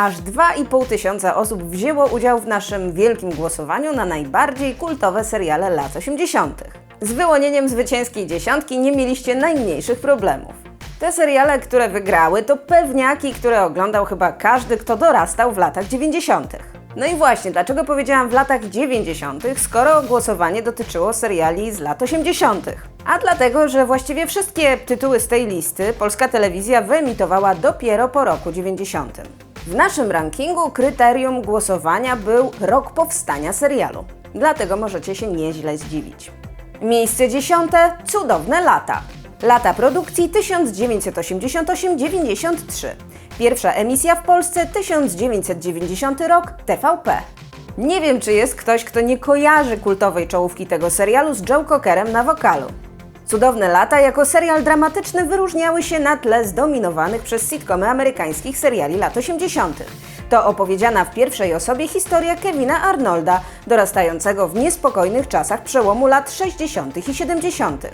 Aż 2,5 tysiąca osób wzięło udział w naszym wielkim głosowaniu na najbardziej kultowe seriale lat 80. Z wyłonieniem zwycięskiej dziesiątki nie mieliście najmniejszych problemów. Te seriale, które wygrały, to pewniaki, które oglądał chyba każdy, kto dorastał w latach 90. No i właśnie, dlaczego powiedziałam w latach 90., skoro głosowanie dotyczyło seriali z lat 80. A dlatego, że właściwie wszystkie tytuły z tej listy polska telewizja wyemitowała dopiero po roku 90. W naszym rankingu kryterium głosowania był rok powstania serialu. Dlatego możecie się nieźle zdziwić. Miejsce dziesiąte Cudowne lata. Lata produkcji 1988-93. Pierwsza emisja w Polsce 1990 rok TVP. Nie wiem, czy jest ktoś, kto nie kojarzy kultowej czołówki tego serialu z Joe Cockerem na wokalu. Cudowne lata jako serial dramatyczny wyróżniały się na tle zdominowanych przez sitcomy amerykańskich seriali lat 80. To opowiedziana w pierwszej osobie historia Kevina Arnolda, dorastającego w niespokojnych czasach przełomu lat 60. i 70.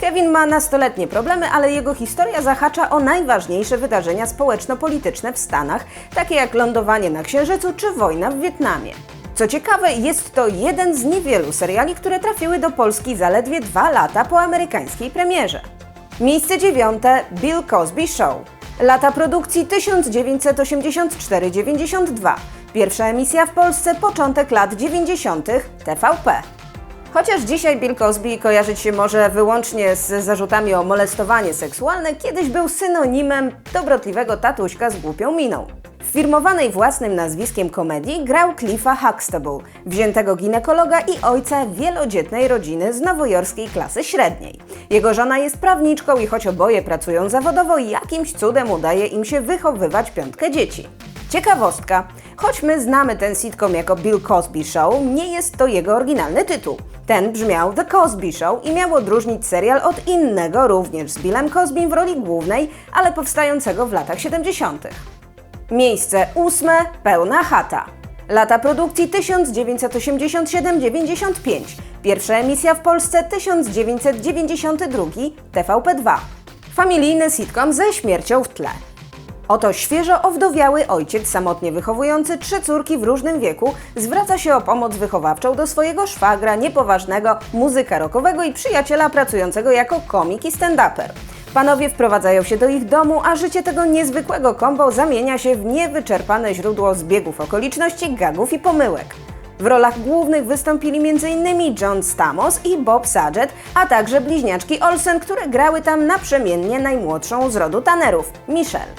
Kevin ma nastoletnie problemy, ale jego historia zahacza o najważniejsze wydarzenia społeczno-polityczne w Stanach, takie jak lądowanie na Księżycu czy wojna w Wietnamie. Co ciekawe, jest to jeden z niewielu seriali, które trafiły do Polski zaledwie dwa lata po amerykańskiej premierze. Miejsce dziewiąte Bill Cosby Show. Lata produkcji 1984-92. Pierwsza emisja w Polsce początek lat 90. TVP. Chociaż dzisiaj Bill Cosby kojarzyć się może wyłącznie z zarzutami o molestowanie seksualne, kiedyś był synonimem dobrotliwego tatuśka z głupią miną. Firmowanej własnym nazwiskiem komedii grał Cliffa Huxtable, wziętego ginekologa i ojca wielodzietnej rodziny z nowojorskiej klasy średniej. Jego żona jest prawniczką i choć oboje pracują zawodowo, jakimś cudem udaje im się wychowywać piątkę dzieci. Ciekawostka, choć my znamy ten sitcom jako Bill Cosby Show, nie jest to jego oryginalny tytuł. Ten brzmiał The Cosby Show i miał odróżnić serial od innego, również z Billem Cosbym w roli głównej, ale powstającego w latach 70. Miejsce ósme Pełna chata. Lata produkcji 1987-95. Pierwsza emisja w Polsce 1992 TVP2. Familijny sitcom ze śmiercią w tle. Oto świeżo owdowiały ojciec, samotnie wychowujący trzy córki w różnym wieku, zwraca się o pomoc wychowawczą do swojego szwagra, niepoważnego, muzyka rockowego i przyjaciela pracującego jako komik i stand-uper. Panowie wprowadzają się do ich domu, a życie tego niezwykłego kombo zamienia się w niewyczerpane źródło zbiegów okoliczności, gagów i pomyłek. W rolach głównych wystąpili m.in. John Stamos i Bob Saget, a także bliźniaczki Olsen, które grały tam naprzemiennie najmłodszą z rodu Tannerów, Michelle.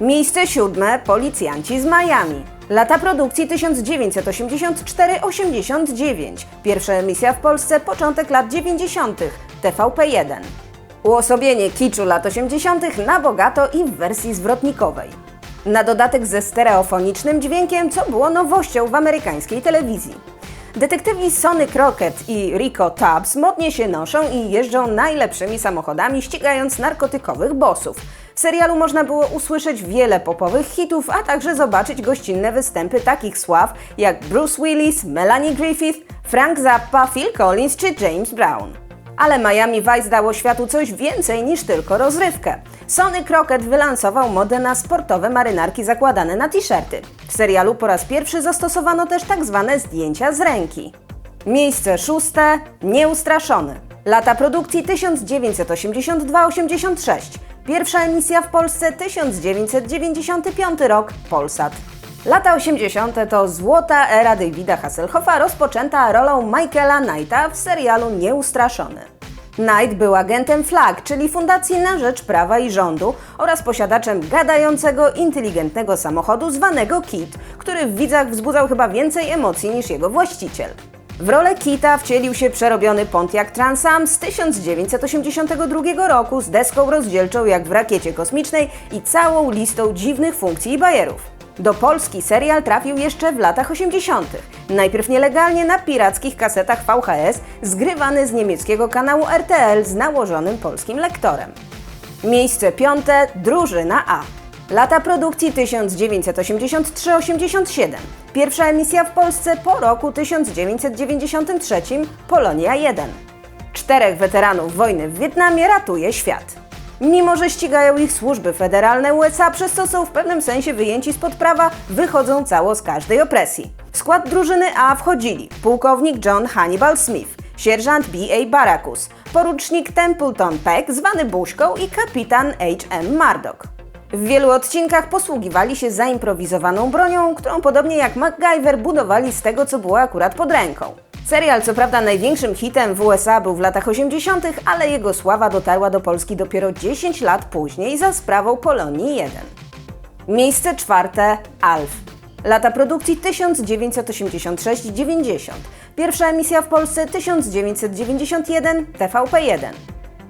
Miejsce siódme Policjanci z Miami. Lata produkcji 1984-89. Pierwsza emisja w Polsce początek lat 90. TVP1. Uosobienie kiczu lat 80. na bogato i w wersji zwrotnikowej. Na dodatek ze stereofonicznym dźwiękiem, co było nowością w amerykańskiej telewizji. Detektywi Sonny Crockett i Rico Tubbs modnie się noszą i jeżdżą najlepszymi samochodami, ścigając narkotykowych bossów. W serialu można było usłyszeć wiele popowych hitów, a także zobaczyć gościnne występy takich sław jak Bruce Willis, Melanie Griffith, Frank Zappa, Phil Collins czy James Brown. Ale Miami Vice dało światu coś więcej niż tylko rozrywkę. Sonny Crockett wylansował modę na sportowe marynarki zakładane na t-shirty. W serialu po raz pierwszy zastosowano też tak zwane zdjęcia z ręki. Miejsce szóste Nieustraszony. Lata produkcji 1982-86. Pierwsza emisja w Polsce 1995 rok Polsat. Lata 80. to złota era Davida Hasselhoffa rozpoczęta rolą Michaela Knighta w serialu Nieustraszony. Knight był agentem FLAG, czyli Fundacji na Rzecz Prawa i Rządu oraz posiadaczem gadającego, inteligentnego samochodu zwanego KIT, który w widzach wzbudzał chyba więcej emocji niż jego właściciel. W rolę Kita wcielił się przerobiony Pontiac Trans Am z 1982 roku z deską rozdzielczą jak w rakiecie kosmicznej i całą listą dziwnych funkcji i bajerów. Do Polski serial trafił jeszcze w latach 80. Najpierw nielegalnie na pirackich kasetach VHS, zgrywany z niemieckiego kanału RTL z nałożonym polskim lektorem. Miejsce piąte Drużyna A. Lata produkcji 1983-87. Pierwsza emisja w Polsce po roku 1993 Polonia 1. Czterech weteranów wojny w Wietnamie ratuje świat. Mimo, że ścigają ich służby federalne USA, przez co są w pewnym sensie wyjęci spod prawa, wychodzą cało z każdej opresji. W skład drużyny A wchodzili pułkownik John Hannibal Smith, sierżant B.A. Baracus, porucznik Templeton Peck, zwany Buźką i kapitan H.M. Murdoch. W wielu odcinkach posługiwali się zaimprowizowaną bronią, którą podobnie jak MacGyver budowali z tego, co było akurat pod ręką. Serial co prawda największym hitem w USA był w latach 80., ale jego sława dotarła do Polski dopiero 10 lat później za sprawą Polonii 1. Miejsce czwarte Alf. Lata produkcji 1986-90. Pierwsza emisja w Polsce 1991 TVP1.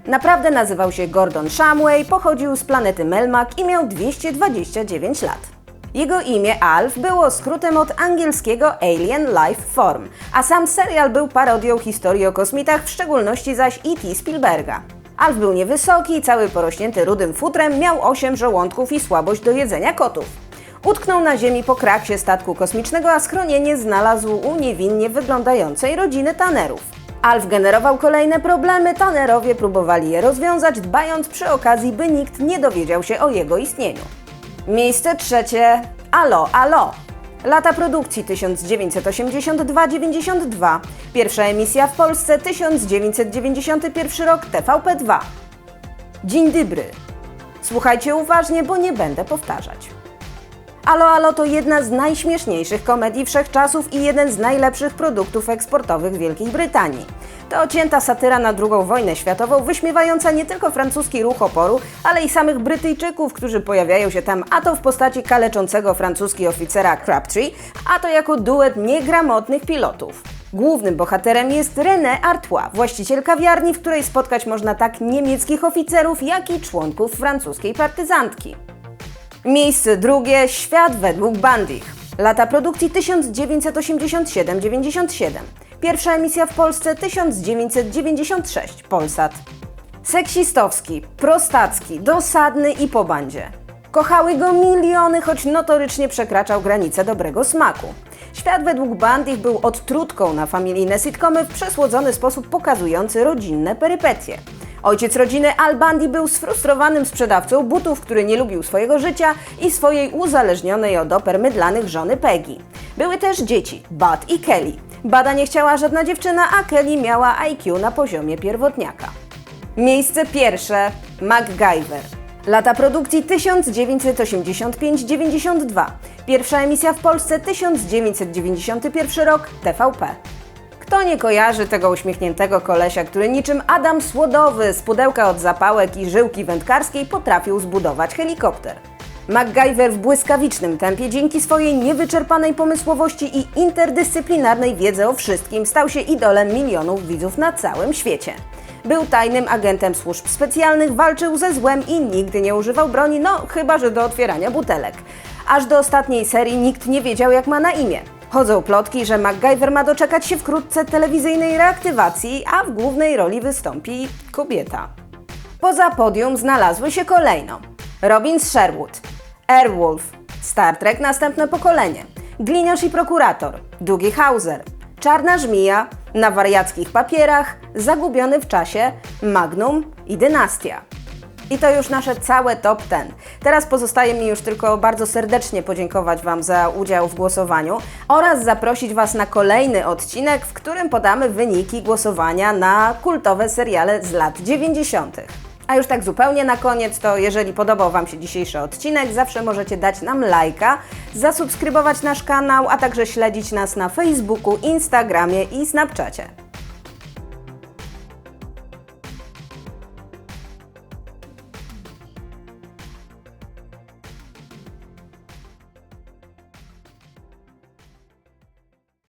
Naprawdę nazywał się Gordon Shumway, pochodził z planety Melmac i miał 229 lat. Jego imię Alf było skrótem od angielskiego Alien Life Form, a sam serial był parodią historii o kosmitach, w szczególności zaś E.T. Spielberga. Alf był niewysoki, cały porośnięty rudym futrem, miał 8 żołądków i słabość do jedzenia kotów. Utknął na ziemi po kraksie statku kosmicznego, a schronienie znalazł u niewinnie wyglądającej rodziny Tannerów. Alf generował kolejne problemy, Tannerowie próbowali je rozwiązać, dbając przy okazji, by nikt nie dowiedział się o jego istnieniu. Miejsce trzecie Alo, Alo. Lata produkcji 1982-92. Pierwsza emisja w Polsce 1991 rok TVP2. Dzień dobry. Słuchajcie uważnie, bo nie będę powtarzać. Alo Alo to jedna z najśmieszniejszych komedii wszechczasów i jeden z najlepszych produktów eksportowych Wielkiej Brytanii. To cięta satyra na II wojnę światową, wyśmiewająca nie tylko francuski ruch oporu, ale i samych Brytyjczyków, którzy pojawiają się tam a to w postaci kaleczącego francuski oficera Crabtree, a to jako duet niegramotnych pilotów. Głównym bohaterem jest René Artois, właściciel kawiarni, w której spotkać można tak niemieckich oficerów, jak i członków francuskiej partyzantki. Miejsce drugie Świat według Bandich. Lata produkcji 1987-97. Pierwsza emisja w Polsce 1996. Polsat. Seksistowski, prostacki, dosadny i po bandzie. Kochały go miliony, choć notorycznie przekraczał granice dobrego smaku. Świat według Bandich był odtrutką na familijne sitcomy w przesłodzony sposób pokazujący rodzinne perypetie. Ojciec rodziny Al Bundy był sfrustrowanym sprzedawcą butów, który nie lubił swojego życia i swojej uzależnionej od oper mydlanych żony Peggy. Były też dzieci, Bud i Kelly. Bada nie chciała żadna dziewczyna, a Kelly miała IQ na poziomie pierwotniaka. Miejsce pierwsze MacGyver. Lata produkcji 1985-92. Pierwsza emisja w Polsce 1991 rok TVP. Kto nie kojarzy tego uśmiechniętego kolesia, który niczym Adam Słodowy z pudełka od zapałek i żyłki wędkarskiej potrafił zbudować helikopter? MacGyver w błyskawicznym tempie dzięki swojej niewyczerpanej pomysłowości i interdyscyplinarnej wiedzy o wszystkim stał się idolem milionów widzów na całym świecie. Był tajnym agentem służb specjalnych, walczył ze złem i nigdy nie używał broni, no chyba że do otwierania butelek. Aż do ostatniej serii nikt nie wiedział jak ma na imię. Chodzą plotki, że MacGyver ma doczekać się wkrótce telewizyjnej reaktywacji, a w głównej roli wystąpi kobieta. Poza podium znalazły się kolejno Robin Sherwood, Airwolf, Star Trek Następne Pokolenie, Gliniarz i Prokurator, Dougie Hauser, Czarna Żmija, Na wariackich papierach, Zagubiony w czasie, Magnum i Dynastia. I to już nasze całe top 10. Teraz pozostaje mi już tylko bardzo serdecznie podziękować Wam za udział w głosowaniu oraz zaprosić Was na kolejny odcinek, w którym podamy wyniki głosowania na kultowe seriale z lat 90. A już tak zupełnie na koniec, to jeżeli podobał Wam się dzisiejszy odcinek, zawsze możecie dać nam lajka, zasubskrybować nasz kanał, a także śledzić nas na Facebooku, Instagramie i Snapchacie.